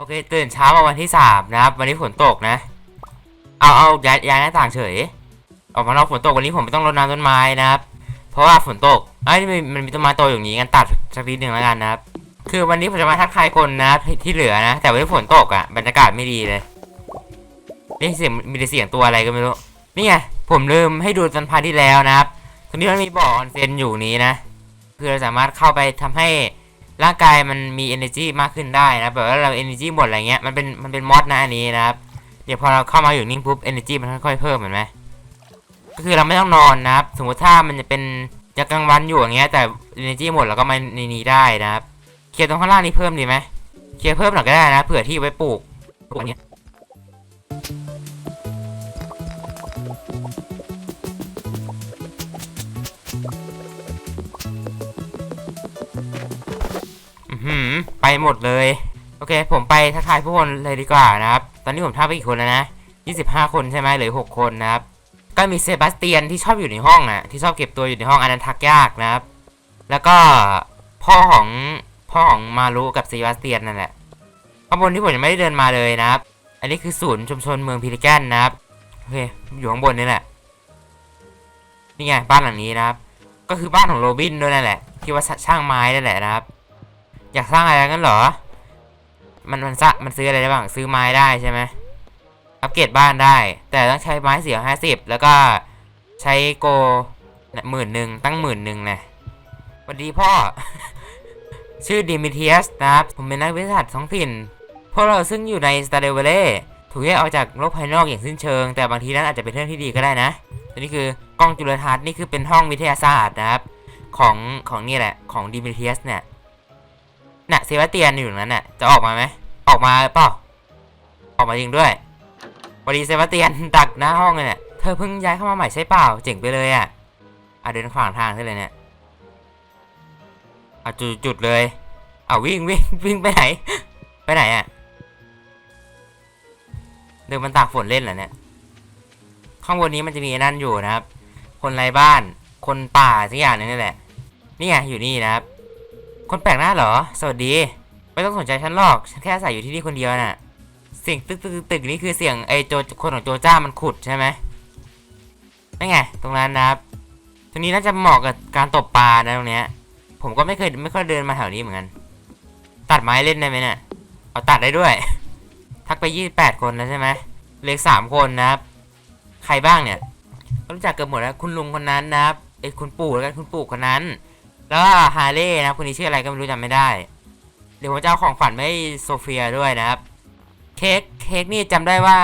โอเค ตื่นเช้ามาวันที่สามนะครับ วันนี้ฝนตกนะ เอาเอาย้ายย้ายหน้าต่างเฉย ออกมานอกฝนตกวันนี้ผมไม่ต้องรดน้ำต้นไม้นะครับ เพราะว่าฝนตกไอ้มันมันมีต้นไม้โตอย่างนี้กันตัดสักนิดหนึ่งแล้วกันนะครับ คือวันนี้ผมจะมาทักทายคนนะที่เหลือนะ แต่วันนี้ฝนตกอะ่ะบรรยากาศไม่ดีเลยนี่เสียงมีแต่เสียงตัวอะไรก็ไม่รู้ นี่ไงผมลืมให้ดูตอนพาร์ที่แล้วนะครับตรงนี้มันมีบ่อออนเซนอยู่นี้นะ คือเราสามารถเข้าไปทำให้ ร่างกายมันมี energy มากขึ้นได้นะแบบว่าเรา energy หมดอะไรเงี้ยมันเป็นมันเป็นมอดนะอันนี้นะครับเดี๋ยวพอเราเข้ามาอยู่นิ่งปุ๊บ energy มันค่อยๆเพิ่มเห็นไหมก็คือเราไม่ต้องนอนนะครับสมมติถ้ามันจะเป็นจะกลางวันอยู่อย่างเงี้ยแต่ energy หมดเราก็มาในนี้ได้นะครับ เคลียร์ตรงข้างล่างนี้เพิ่มดีไหมเคลียร์เพิ่มหน่อยก็ได้นะเผื่อที่ไว้ปลูกปลูกอันเนี้ย ไปหมดเลย โอเค ผมไปทักทายผู้คนเลยดีกว่านะครับ ตอนนี้ผมทักไปกี่คนแล้วนะ 25 คนใช่ไหมเหลือ 6 คนนะครับ ก็มีเซบาสเตียนที่ชอบอยู่ในห้องอะ ที่ชอบเก็บตัวอยู่ในห้องอันนั้นทักยากนะครับ แล้วก็พ่อของพ่อของมารุกับเซบาสเตียนนั่นแหละ ข้างบนที่ผมยังไม่ได้เดินมาเลยนะครับ อันนี้คือศูนย์ชุมชนเมืองพิลิแกนนะครับ โอเค อยู่ข้างบนนี่แหละ นี่ไงบ้านหลังนี้นะครับ ก็คือบ้านของโรบินด้วยนั่นแหละ ที่ว่าช่างไม้นั่นแหละนะครับ อยากสร้างอะไรกันเหรอ มันมันซะมันซื้ออะไรได้บ้าง ซื้อไม้ได้ใช่ไหมอัปเกรดบ้านได้ แต่ต้องใช้ไม้เสียห้าสิบแล้วก็ใช้โกหมื่นหนึ่งตั้งหมื่นหนึ่งนะสวัสดีพ่อ ชื่อดิมิเทียสนะครับ ผมเป็นนักวิทยาศาสตร์ท้องถิ่น พวกเราซึ่งอยู่ในสตาร์เดเวเล่ถูกแยกออกจากโลกภายนอกอย่างสิ้นเชิง แต่บางทีนั้นอาจจะเป็นเรื่องที่ดีก็ได้นะอันนี้คือกล้องจุลทรรศน์นี่คือเป็นห้องวิทยาศาสตร์นะครับ ของของนี่แหละของดิมิเทียสเนี่ย น่ะเซบาเตียนอยู่ตรงนั้นน่ะ จะออกมาไหม ออกมาเปล่า ออกมาจริงด้วยพอดีเซบาเตียนดักหน้าห้องเลยเนี่ย เธอเพิ่งย้ายเข้ามาใหม่ใช่เปล่า เจ๋งไปเลยอะอะเดินขวางทางใช่เลยเนี่ยอะจุดจุดเลยอะวิ่งวิ่งวิ่งไปไหน ไปไหนอะเดินมันตากฝนเล่นเหรอเนี่ย ข้างบนนี้มันจะมีนั่นอยู่นะครับ คนไร้บ้าน คนป่าสักอย่างนึงนี่แหละ นี่ไงอยู่นี่นะครับ คนแปลกหน้าเหรอ สวัสดี ไม่ต้องสนใจฉันหรอก ฉันแค่อาศัยอยู่ที่นี่คนเดียวน่ะ เสียงตึกตึกตึกนี่คือเสียงไอโจคนของโจจ้ามันขุดใช่ไหมนั่นไง ตรงนั้นนะครับตรงนี้น่าจะเหมาะกับการตกปลานะตรงเนี้ย ผมก็ไม่เคยไม่ค่อยเดินมาแถวนี้เหมือนกัน ตัดไม้เล่นได้ไหมเนี่ย เอาตัดได้ด้วย ทักไปยี่แปดคนแล้วใช่ไหมเหลืออกสามคนนะครับ ใครบ้างเนี่ย รู้จักเกือบหมดแล้ว คุณลุงคนนั้นนะครับไอ้ยคุณปู่แล้วกันคุณปู่คนนั้น แล้วฮาร์เล่นะครับคนนี้ชื่ออะไรก็ไม่รู้จำไม่ได้ เดี๋ยวผมจะเอาของฝันไปให้โซเฟียด้วยนะครับ เค้กเค้กนี่จำได้ว่า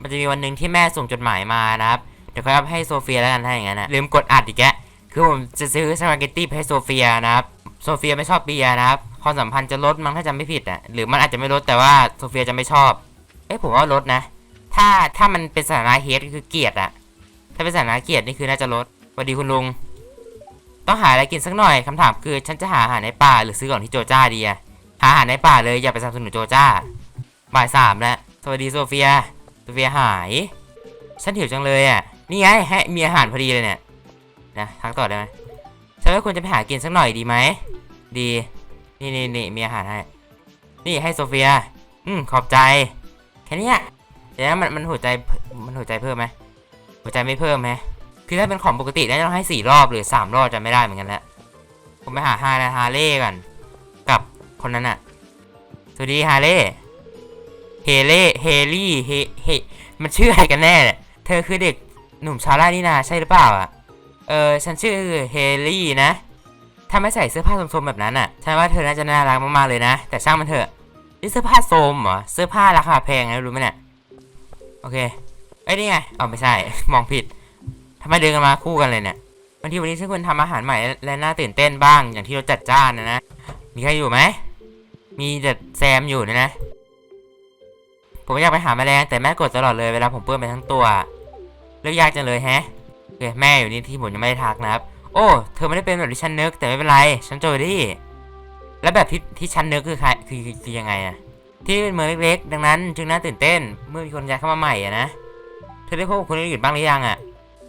มันจะมีวันหนึ่งที่แม่ส่งจดหมายมานะครับ เดี๋ยวค่อยเอาให้โซเฟียแล้วกันถ้าอย่างนั้นนะลืมกดอัดอีกแกคือผมจะซื้อสปาเกตตี้ให้โซเฟียนะครับ โซเฟียไม่ชอบเบียร์นะครับความสัมพันธ์จะลดมั้งถ้าจำไม่ผิดอะหรือมันอาจจะไม่ลดแต่ว่าโซเฟียจะไม่ชอบเอ้ผมว่าลดนะ ถ้าถ้ามันเป็นสถานะเฮดก็คือเกียดอะถ้าเป็นสถานะเกียดนี่คือน่าจะลดสวัสดีคุณลุง ต้องหาอะไรกินสักหน่อยคำถามคือฉันจะหาอาหารในป่าหรือซื้อของที่โจจ้าดีอะหาอาหารในป่าเลยอย่าไปสนับสนุนโจจ้าบ่ายสามแล้วสวัสดีโซเฟียโซเฟียหาย ฉันหิวจังเลยอะนี่ไงให้มีอาหารพอดีเลยเนี่ยนะทักต่อได้ไหมฉันว่าควรจะไปหากินสักหน่อยดีไหมดีนี่นี่นี่มีอาหารให้นี่ให้โซเฟีย อืมขอบใจแค่นี้ยเดี๋ยวมันมันหัวใจมันหัวใจเพิ่มไหมหัวใจไม่เพิ่มไหม คือถ้าเป็นของปกติน่าจะต้องให้สี่รอบหรือสามรอบจะไม่ได้เหมือนกันแหละผมไปหาฮาร์ฮาเล่กัน กับคนนั้นอะสวัสดีฮาเล่เฮเล่เฮลี่เฮเฮมันชื่ออะไรกันแน่เนี่ยเธอคือเด็กหนุ่มชาร่นี่นาใช่หรือเปล่าอะเออฉันชื่อเฮลี่นะถ้าไม่ใส่เสื้อผ้าโสมๆแบบนั้นอะฉันว่าเธอน่าจะน่ารักมากๆเลยนะ แต่ช่างมันเถอะนี่เสื้อผ้าโสมเหรอเสื้อผ้าราคาแพงนะรู้ไหมเนี่ยโอเคเอ้ยนี่ไงอ๋อไม่ใช่มองผิดำไมเดินกันมาคู่กันเลยเนี่ยบางทีวันนี้ฉันควรทำอาหารใหม่และน่าตื่นเต้นบ้างอย่างที่เราจัดจ้านนะนะ มีใครอยู่ไหม มีแต่แซมอยู่นะนะ ผมอยากไปหาแมลงแต่แม่กดตลอดเลยเวลาผมเปื้อนไปทั้งตัว เลือกยากจังเลยแฮะเแม่อยู่นี่ที่ผมยังไม่ได้ทักนะครับ โอ้ เธอไม่ได้เป็นแบบที่ฉันนึกแต่ไม่เป็นไร ฉันโจดี้แล้วแบบที่ที่ฉันนึกคือใครคือคือคือยังไงอะที่เป็นเมืองเล็กๆ ดังนั้นจึงน่าตื่นเต้น เมื่อมีคนย้ายเข้ามาใหม่อะนะ เธอได้พบกับคนอื่นบ้างหรือยังอะ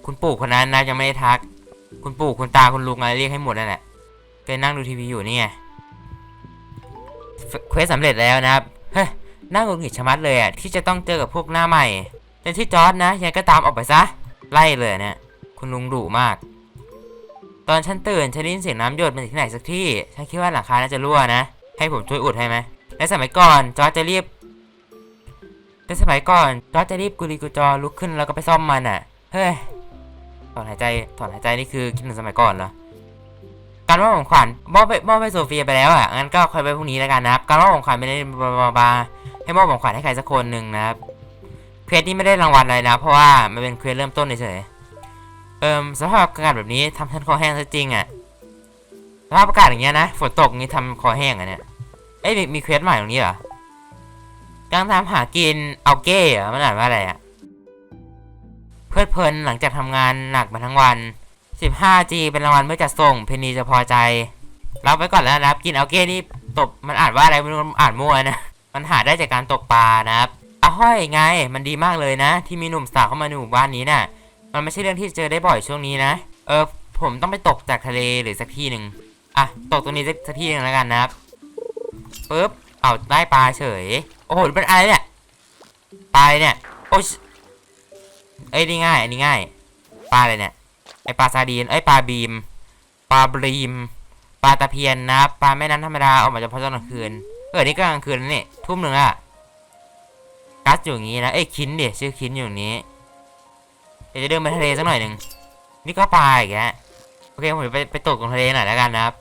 คุณปู่คนนั้นนะยังไม่ได้ทัก คุณปู่คุณตาคุณลุงอะไรเรียกให้หมดนั่นแหละแกนั่งดูทีวีอยู่นี่ไงเควสสำเร็จแล้วนะครับเฮ้ยน่าหงุดหงิดชะมัดเลยอะที่จะต้องเจอกับพวกหน้าใหม่แต่ที่จอร์ดนะยังก็ตามออกไปซะไล่เลยเนี่ยคุณลุงดุมาก ตอนฉันตื่นฉันได้ยินเสียงน้ำหยดมาจากที่ไหนสักที่ฉันคิดว่าหลังคาน่าจะรั่วนะ ให้ผมช่วยอุดให้ไหมในสมัยก่อนจอร์จจะรีบในสมัยก่อนจอร์จจะรีบกุลีกุจอลุกขึ้นแล้วก็ไปซ่อมมันอะเฮ้ย อนหายใจถอนหายใจนี่คือคิดถึงสมัยก่อนเหรอการมอบของขวัญมอบไปมอบให้โซเฟียไปแล้วอะงั้นก็คอยไปพรุ่งนี้แล้วกันนะครับการมอบของขวัญไม่ได้บาบาบาให้มอบของขวัญให้ใครสักคนหนึ่งนะครับเควสนี้ไม่ได้รางวัลอะไรนะ เพราะว่ามันเป็นเควสเริ่มต้นเฉยเอิมสภาพอากาศแบบนี้ทำฉันคอแห้งซะจริงอะสภาพอากาศอย่างเงี้ยนะฝนตกงี้ทำคอแห้งอะเนี่ยเอ้ยมีมีเควสใหม่ตรงนี้เหรอการทำหากินเอาเก้เหรอมันอ่านว่าอะไรอะ เพลิดเพลินหลังจากทำงานหนักมาทั้งวัน 15G เป็นรางวัลเมื่อจัดส่ง เพนีจะพอใจ รับไว้ก่อนแล้วนะครับกินเอาเก้นี่ตบมันอ่านว่าอะไรไม่รู้มันอ่านมั่วนะ มันหาได้จากการตกปลานะครับอ้ห้อยไง มันดีมากเลยนะ ที่มีหนุ่มสาวเข้ามาในหมู่บ้านนี้น่ะ มันไม่ใช่เรื่องที่เจอได้บ่อยช่วงนี้นะ เออ ผมต้องไปตกจากทะเลหรือสักที่หนึ่งอะ ตกตรงนี้สักที่หนึ่งแล้วกันนะครับปึ๊บ เอาได้ปลาเฉย โอ้โห เป็นอะไรเนี่ย ปลาอะไรเนี่ย โอ้ เอ้ยนี่ง่ายอันนี้ง่ายปลาอะไรเนี่ยไอปลาซาดีนไอยปลาบีมปลาบรีมปลาตะเพียนนะปลาแม่น้ำธรรมดาออกมาเฉพาะตอนกลางคืนเออนี่ก็กลางคืนนี่ทุ่มหนึ่งอะกัสอยู่อย่างงี้นะเอ้ยคินดิชื่อคินอยู่นี้เดี๋ยวจะเดินไปทะเลสักหน่อยหนึ่งนี่ก็ปลาอีกแล้วโอเคผมจะไปไปตกตรงทะเลหน่อยแล้วกันนะครับ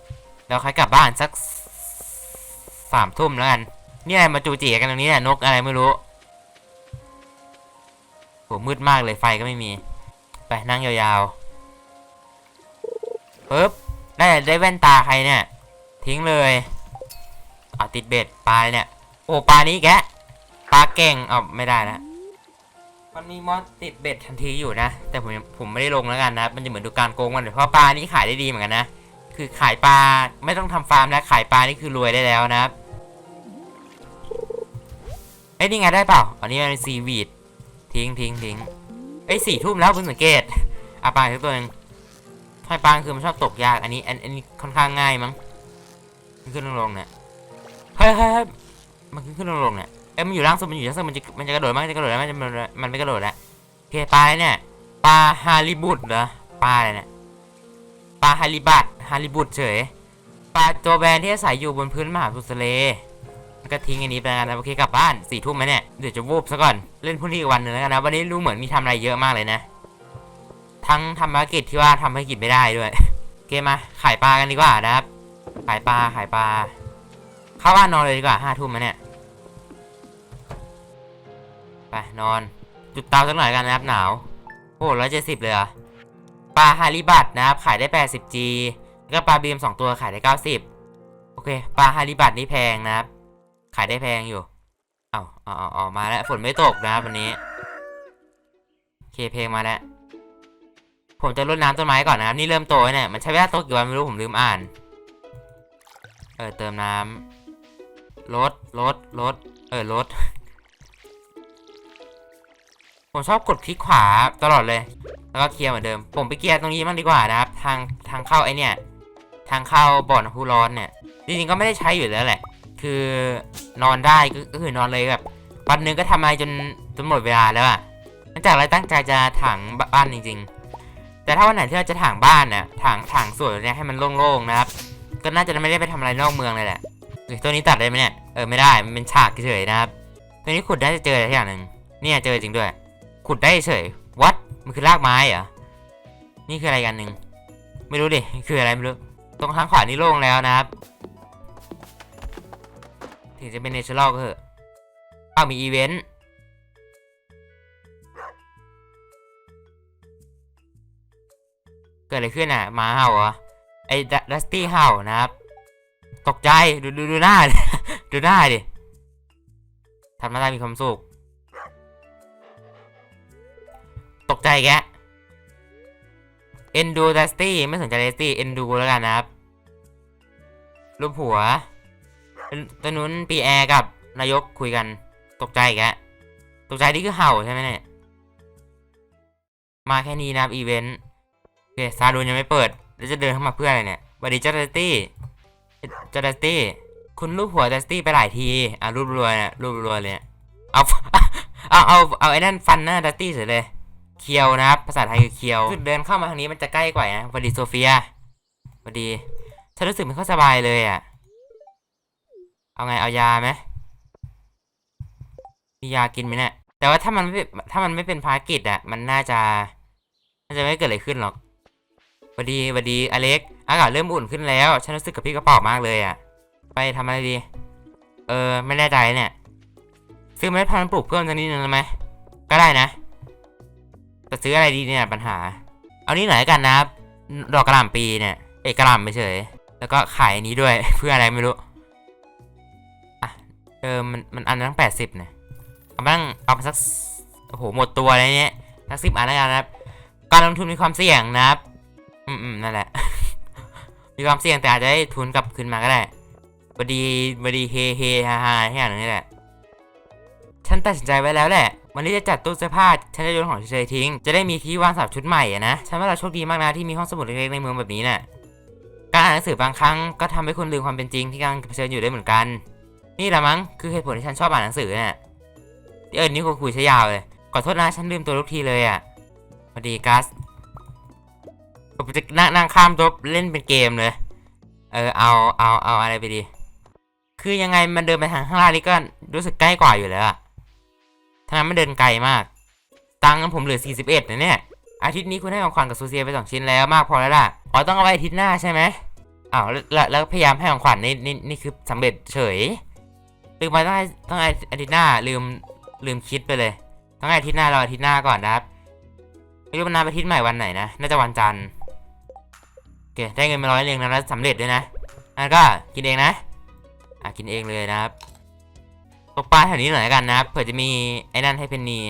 แล้วค่อยกลับบ้านสักสามทุ่มแล้วกันนี่อะไรมาจูจีกันตรงนี้เนี่ยนกอะไรไม่รู้ โหมืดมากเลยไฟก็ไม่มี ไปนั่งยาวๆปึ๊บได้ได้แว่นตาใครเนี่ย ทิ้งเลยเอาติดเบ็ดปลาเนี่ย โอ้ปลานี้แกปลาเก่งเอาไม่ได้แล้วมันมีมอสติดเบ็ดทันทีอยู่นะ แต่ผมผมไม่ได้ลงแล้วกันนะ มันจะเหมือนดูการโกงมันเพราะปลานี้ขายได้ดีเหมือนกันนะ คือขายปลาไม่ต้องทำฟาร์มแล้วขายปลานี่คือรวยได้แล้วนะครับเอ้ยนี่ไงได้เปล่า อันนี้มันเป็นซีวีด ทิ้งทิ้งทิ้งเอ้สี่ทุ่มแล้วเพิ่งสังเกตอาปลาทุกตัวหนึงทอยปลาคือมันชอบตกยากอันนี้อันอันนี้ค่อนข้างง่ายมั้งมันขึ้นลงลงเนี่ยเฮ้ยเฮ้ยเฮ้ยมันขึ้นขึ้นลงลงเนี่ยเอ้ยมันอยู่ล่างสุดมันอยู่ล่างสุดมันจะมันจะกระโดดมั้ยมันจะกระโดดแล้วมันจะมันไม่กระโดดแล้วโอเคปลาเนี่ยปลาฮาริบุตเหรอปลาอะไรเนี่ยปลาฮาริบัตฮาริบุตเฉยปลาตัวแบนที่อาศัยอยู่บนพื้นมหาสมุทรทะเล แล้วก็ทิ้งอันนี้ไปแล้วกันนะโอเคกลับบ้านสี่ทุ่มไหมเนี่ยเดี๋ยวจะวูบซะก่อนเล่นพรุ่งนี้อีกวันหนึ่งแล้วกันนะวันนี้รู้เหมือนมีทำอะไรเยอะมากเลยนะ ทั้งทำภารกิจที่ว่าทำภารกิจไม่ได้ด้วยโอเคมาขายปลากันดีกว่านะครับ ขายปลาขายปลาเข้าบ้านนอนเลยดีกว่าห้าทุ่มมาเนี่ยไปนอนจุดเตาสักหน่อยกันนะครับหนาวโอ้ร้อยเจ็ดสิบเลยเหรอะปลาฮาริบัตนะครับ ขายได้ 80G แล้วก็ปลาบีม2ตัวขายได้90โอเคปลาฮาริบัตนี่แพงนะครับ ขายได้แพงอยู่ เอาเอาเอาเอามาแล้ว ฝนไม่ตกนะครับวันนี้ โอเคเพลงมาแล้ว ผมจะรดน้ำต้นไม้ก่อนนะครับ นี่เริ่มโตแล้วเนี่ย มันใช้เวลาโตกี่วันไม่รู้ผมลืมอ่าน เออเติมน้ำลดลดลดเออลดผมชอบกดคลิกขวาตลอดเลย แล้วก็เคลียร์เหมือนเดิม ผมไปเคลียร์ตรงนี้บ้างดีกว่านะครับ ทางทางเข้าไอเนี่ย ทางเข้าบ่อน้ำพุร้อนเนี่ย จริงๆก็ไม่ได้ใช้อยู่แล้วแหละ คือนอนได้ก็คือนอนเลยแบบวันหนึงก็ทำอะไรจนจนหมดเวลาแล้วอะเนื่องจากเราตั้งใจจะถางบ้านจริง ๆ แต่ถ้าวันไหนที่เราจะถางบ้านน่ะถางถางส่วนเนี่ยให้มันโล่งๆนะครับ ก็น่าจะไม่ได้ไปทำอะไรนอกเมืองเลยแหละเฮ้ยตัวนี้ตัดได้ไหมเนี่ย เออไม่ได้ มันเป็นฉากเฉยนะครับ ตัวนี้ขุดได้จะเจออะไรอย่างหนึ่งเนี่ยเจอจริงด้วย ขุดได้เฉย วัด มันคือรากไม้เหรอ นี่คืออะไรกันหนึ่ง ไม่รู้ดิ คืออะไรไม่รู้ ตรงทางขวานี่โล่งแล้วนะครับ ถึงจะเป็นเนเชอรัลก็เถอะอ้ามีอีเวนต์เกิดอะไรขึ้นอะมาเห่าเหรอไอ้ดัสตี้เห่านะครับ ตกใจดูดูดูหน้าดิดูหน้าดิทำหน้าตามีความสุข ตกใจแกเอ็นดูดัสตี้ไม่สนใจดัสตี้เอ็นดูแล้วกันนะครับรูปหัว ตอนนู้นปีแอร์กับนายกคุยกันตกใจแกตกใจนี่คือเห่าใช่ไหมเนี่ย มาแค่นี้นะครับอีเวนต์โอเคซาดูนยังไม่เปิด แล้วจะเดินเข้ามาเพื่ออะไรเนี่ยสวัสดีเจ้าดัสตี้เจ้าดัสตี้คุณรูปหัวดัสตี้ไปหลายที อะรูปรัวเนี่ยรูปรัวเลยเนี่ยเอาเอาเอาเอาไอ้นั่นฟันหน้าดัสตี้เสร็จเลย เคียวนะครับ ภาษาไทยคือเคียวเดินเข้ามาทางนี้มันจะใกล้กว่านะพอดีโซเฟียพอดีฉันรู้สึกไม่ค่อยสบายเลยอะ เอาไงเอายาไหมมียากินไหมเนี่ยแต่ว่าถ้ามันไม่ถ้ามันไม่เป็นภารกิจอะมันน่าจะน่าจะไม่เกิดอะไรขึ้นหรอกพอดีพอดีอเล็กอากาศเริ่มอุ่นขึ้นแล้ว ฉันรู้สึกกับพี่กระเป๋ามากเลยอะไปทำอะไรดี เออไม่แน่ใจเนี่ยซื้อเมล็ดพันธุ์ปลูกเพิ่มสักนิดนึงไหมก็ได้นะแต่ซื้ออะไรดีเนี่ยปัญหา เอานี่หน่อยกันนะดอกกระหล่ำปีเนี่ยเอกกระหล่ำไปเฉยแล้วก็ขายอันนี้ด้วยเพื่ออะไรไม่รู้ ออมันมันอันละตั้งแปดสิบเนี่ยเอามาตั้งเอาสักโอ้โหหมดตัวอะไรเนี้ยสักสิบอันแล้วกันนะครับการลงทุนมีความเสี่ยงนะครับ อืมอืมนั่นแหละ มีความเสี่ยงแต่อาจจะได้ทุนกลับคืนมาก็ได้บดีบดีเฮเฮฮาฮาแค่อย่างนี้แหละ ฉันตัดสินใจไว้แล้วแหละ วันนี้จะจัดตู้เสื้อผ้า ฉันจะโยนของเฉยๆทิ้ง จะได้มีที่วางสำหรับชุดใหม่อะนะ ฉันว่าเราโชคดีมากนะที่มีห้องสมุดเล็กๆในเมืองแบบนี้น่ะ การอ่านหนังสือบางครั้งก็ทำให้คุณลืมความเป็นจริงที่กำลังเผชิญอยู่ได้เหมือนกัน นี่แหละมั้งคือเหตุผลที่ฉันชอบอ่านหนังสือเนี่ยเออนี่กูคุยใช้ยาวเลยขอโทษนะฉันลืมตัวทุกทีเลยอะพอดีกัสผมจะนั่งนั่งข้ามตัวเล่นเป็นเกมเลย เออเอาเอาเอาอะไรไปดี คือยังไงมันเดินไปทางข้างล่างนี่ก็รู้สึกใกล้กว่าอยู่แล้วอะทนั้นมันเดินไกลมาก ตังค์ผมเหลือ 41นะเนี่ย อาทิตย์นี้คุณให้ของขวัญกับซูเซียไปสองชิ้นแล้วมากพอแล้วล่ะ อ๋อต้องเอาไว้อาทิตย์หน้าใช่ไหมอ้าวแล้วแล้วแล้วพยายามให้ของขวัญนี่นี่นี่คือสำเร็จเฉย ลืมไปต้องต้องอาทิตย์หน้าลืมลืมคิดไปเลย ต้องอาทิตย์หน้ารออาทิตย์หน้าก่อนนะครับไม่รู้มันนับอาทิตย์ใหม่วันไหนนะน่าจะวันจันทร์โอเคได้เงินมาร้อยเรียงนะแล้วสำเร็จด้วยนะนั่นก็กินเองนะอะกินเองเลยนะครับตกปลาแถวนี้หน่อยกันนะครับเผื่อจะมีไอ้นั่นให้เพนนี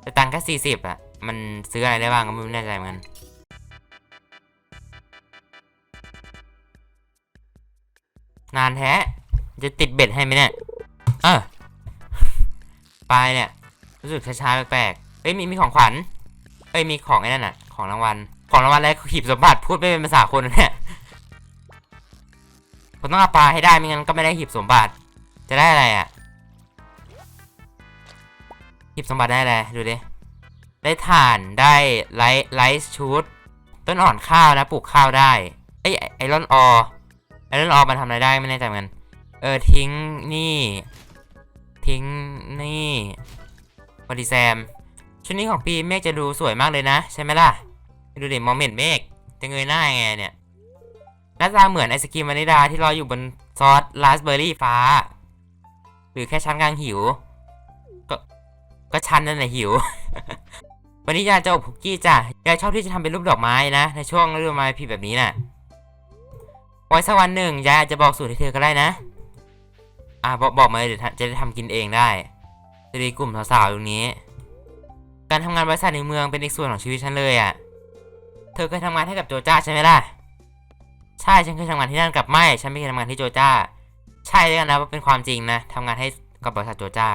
แต่ตังค์แค่สี่สิบอะมันซื้ออะไรได้บ้างก็ไม่แน่ใจเหมือนกันนานแท้ จะติดเบ็ดให้ไหมเนี่ยเออปลายเนี่ย รู้สึกช้าๆแปลกๆเฮ้ยมีมีของขวัญเอ้ยมีของไอ้นั่นน่ะ ของรางวัล ของรางวัลอะไรขีบสมบัติพูดไม่เป็นภาษาคนเนี่ยผมต้องเอาปลาให้ได้ไม่งั้นก็ไม่ได้หีบสมบัติ จะได้อะไรอะหีบสมบัติได้อะไรดูดิได้ถ่านได้ไลท์ไลท์ชูดต้นอ่อนข้าวนะปลูกข้าวได้ไอ้ยไอรอนออไอรอนออมันทำอะไรได้ไม่แน่ใจเหมือนกัน เออทิ้งนี่ ทิ้งนี่บอดีแซม ชุดนี้ของปีเมฆจะดูสวยมากเลยนะ ใช่ไหมล่ะ ดูดิมองไม่เห็นเมฆจะเงยหน้ายังไงเนี่ยหน้าตาเหมือนไอศกรีมวานิลาที่ลอยอยู่บนซอสราสเบอร์รี่ฟ้า หรือแค่ชั้นกลางหิว ก็ก็ชั้นนั่นแหละหิว วันนี้ยายจะอบคุกกี้จ้ะยายชอบที่จะทำเป็นรูปดอกไม้นะ ในช่วงฤดูไม้ผลิแบบนี้น่ะไว้สักวันหนึ่งยายอาจจะบอกสูตรให้เธอก็ได้นะ อ่าบอกบอกมาเลยเดี๋ยวจะได้ทำกินเองได้จะดีกลุ่มสาวๆตรงนี้ การทำงานบริษัทในเมืองเป็นอีกส่วนของชีวิตฉันเลยอะ เธอเคยทำงานให้กับโจจ้าใช่ไหมล่ะ ใช่ฉันเคยทำงานที่นั่นกับไม่ ฉันไม่เคยทำงานที่โจจ้า ใช่เลยกันะว่าเป็นความจริงนะทำงานให้กับบริษัทโจจ้า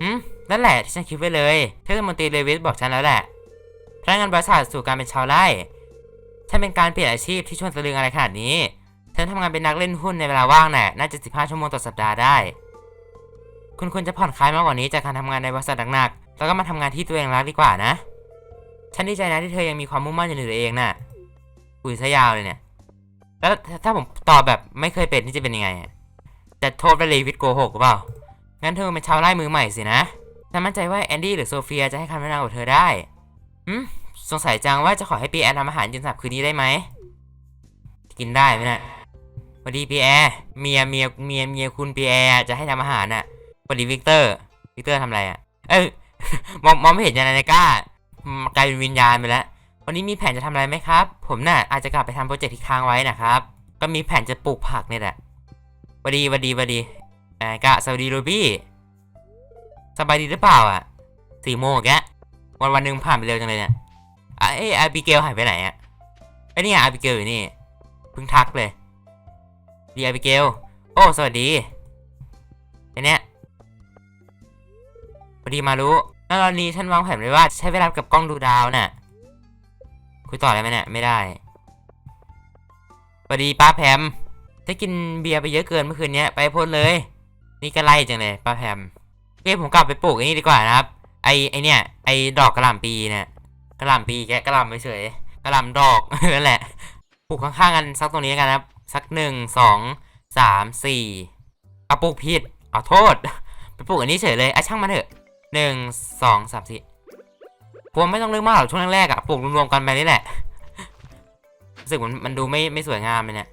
หืมนั่นแหละที่ฉันคิดไว้เลยเทศมนตรีเลวิสบอกฉันแล้วแหละพนักงานบริษัทสู่การเป็นชาวไร่ฉันเป็นการเปลี่ยนอาชีพที่ชวนตะลึงอะไรขนาดนี้ ฉันทำงานเป็นนักเล่นหุ้นในเวลาว่างน่ะน่าจะ 15 ชั่วโมงต่อสัปดาห์ได้ คุณควรจะผ่อนคลายมากกว่านี้จากการทำงานในบริษัทหนักๆ แล้วก็มาทำงานที่ตัวเองรักดีกว่านะ ฉันดีใจนะที่เธอยังมีความมุ่งมั่นอยู่ในตัวเองน่ะคุยซะยาวเลยเนี่ย แล้วถ้าผมตอบแบบไม่เคยเป็นนี่จะเป็นยังไง จะโทษว่าเลวิทโกหกหรือเปล่า งั้นเธอเป็นชาวไร่มือใหม่สินะฉันมั่นใจว่าแอนดี้หรือโซเฟียจะให้คำแนะนำกับเธอได้หืมสงสัยจังว่าจะขอให้ปีแอนทำอาหารเย็นสับคืนนี้ได้ไหม กินได้ไหมนะ่ะส วัสดีปีแอร์เมียเมียเมียเมียคุณปีแอร์จะให้ทำอาหารน่ะสวัสดีวิกเตอร์วิกเตอร์ทำอะไรอะ เอ้ยมองมองไม่เห็นยานาเนก้ากลายเป็นวิญญาณไปแล้ว วันนี้มีแผนจะทำอะไรไหมครับ ผมน่ะอาจจะกลับไปทำโปรเจกต์ที่ค้างไว้นะครับ ก็มีแผนจะปลูกผักเนี่ยแหละหวัสดีหวัสดีหวัสดีนายกะสวัสดีโรบี้สบายดีหรือเปล่าอะสี่โมงแกวันวันหนึ่งผ่านไปเร็วจังเลยเนี่ยอะเอ้อาบิเกลหายไปไหนอะไอ้นี่ไอาบิเกลอยู่นี่เพิ่งทักเลย ดีอาบิเกล โอ้ สวัสดีไอเนี้ยพอดีมารู้แล้วตอนนี้ฉันวางแผนไว้ว่าใช้เวลากับกล้องดูดาวน่ะ คุยต่อได้ไหมเนี่ย ไม่ได้สวัสดีป้าแพมถ้ากินเบียร์ไปเยอะเกินเมื่อคืนเนี้ยไปพ่นเลย นี่ก็ไล่จังเลยป้าแพมโอเคผมกลับไปปลูกไอ้นี่ดีกว่านะครับ ไอไอเนี่ยไอดอกกระหล่ำปีเนี่ยกระหล่ำปีแกกระหล่ำไปเฉยกระหล่ำดอกนั่นแหละปลูกข้างๆกันสักตรงนี้กันนะครับ สักหนึ่งสองสามสี่เอาปลูกผิดเอาโทษ ไปปลูกอันนี้เฉยเลยอะช่างมันเถอะหนึ่งสองสามสี่ผมไม่ต้องเลือกมากหรอกช่วงแรกๆอะปลูกรวมๆกันไปนี่แหละรู้สึกมันมันดูไม่ไม่สวยงามเลยเนี่ย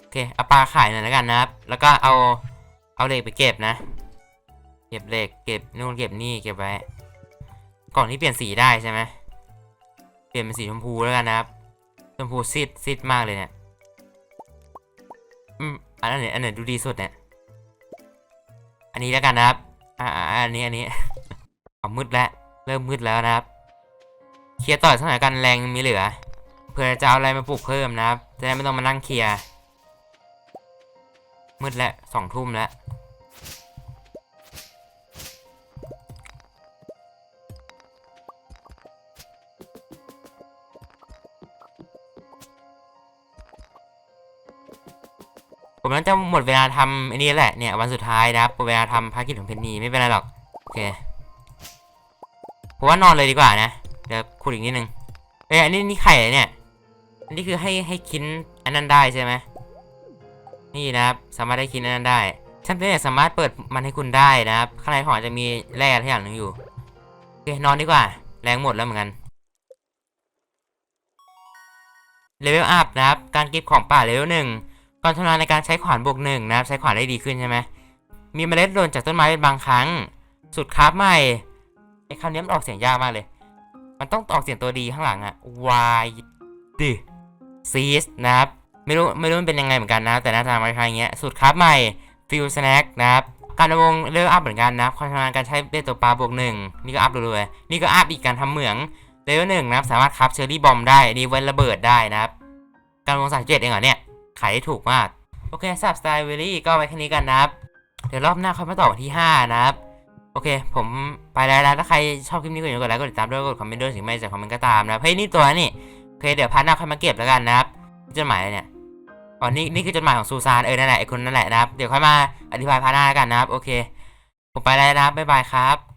โอเคเอาปลาขายหน่อยแล้วกันนะครับ แล้วก็เอาเอาเหล็กไปเก็บนะ เก็บเหล็กเก็บนู่นเก็บนี่เก็บไว้กล่องที่เปลี่ยนสีได้ใช่ไหมเปลี่ยนเป็นสีชมพูแล้วกันนะครับชมพูซีดซีดมากเลยเนี่ย อืมอันไหนอันไหนดูดีสุดเนี่ย อันนี้แล้วกันนะครับ อ่าอันนี้อันนี้เอามืดแล้ว เริ่มมืดแล้วนะครับ เคลียร์ต่อสถานการณ์แรงมีเหลือ เพื่อจะเอาอะไรมาปลูกเพิ่มนะครับ จะได้ไม่ต้องมานั่งเคลียร์ มืดแล้วสองทุ่มแล้ว ผมน่าจะหมดเวลาทำไอ้นี่แหละเนี่ยวันสุดท้ายนะครับเวลาทำภารกิจของเพนนีไม่เป็นไรหรอกโอเคผมว่านอนเลยดีกว่านะเดี๋ยวคุยอีกนิดนึงเอ้ยอันนี้นี่ไข่เนี่ยอันนี้คือให้ให้คินอันนั้นได้ใช่ไหมนี่นะครับสามารถได้คินอันนั้นได้ฉันเนี่ยสามารถเปิดมันให้คุณได้นะครับข้างในขอจะมีแร่อะไรอย่างหนึ่งอยู่โอเคนอนดีกว่า แรงหมดแล้วเหมือนกันเลเวลอัพนะครับ การเก็บของป่าเลเวลหนึ่ง การทำงานในการใช้ขวานบวกหนึ่งนะครับใช้ขวานได้ดีขึ้นใช่ไหมมีเมล็ดหล่นจากต้นไม้เป็นบางครั้ง สุดคราฟใหม่ไอ้คำนี้มันออกเสียงยากมากเลย มันต้องออกเสียงตัวดีข้างหลังอะ y ดิซีสนะครับไม่รู้ไม่รู้มันเป็นยังไงเหมือนกันนะ แต่หน้าตามันคล้ายอย่างเงี้ยสุดคราฟใหม่ฟิลสแน็คนะครับการดำรงเลือกอัพเหมือนกันนะครับความชำนาญการใช้เบ็ดตัวปลาบวกหนึ่งนี่ก็อัพเลยนี่ก็อัพอีกการทำเหมืองเลเวลหนึ่งนะครับสามารถคราฟเชอร์รี่บอมได้อันนี่ไว้ระเบิดได้นะครับการวงสายเจ็ดเองเหรอเนี่ย ขายได้ถูกมาก โอเคสับสไตล์เวลี่ก็ไว้แค่นี้กันนะครับ เดี๋ยวรอบหน้าค่อยมาต่อวันที่ 5 นะครับ โอเค ผมไปแล้วนะถ้าใครชอบคลิปนี้ก็อย่าลืมกดไลค์กดติดตามด้วยกดคอมเมนต์ด้วยถึงไม่จะคอมเมนต์ก็ตามนะเฮ้ยนี่ตัวนี่โอเคเดี๋ยวพาร์ทหน้าค่อยมาเก็บแล้วกันนะครับจดหมายอะไรเนี่ยอ๋อนี่นี่คือจดหมายของซูซานเออนั่นแหละไอคนนั่นแหละนะครับเดี๋ยวค่อยมาอธิบายพาร์ทหน้ากันนะครับ โอเค ผมไปแล้วนะครับบ๊ายบายครับ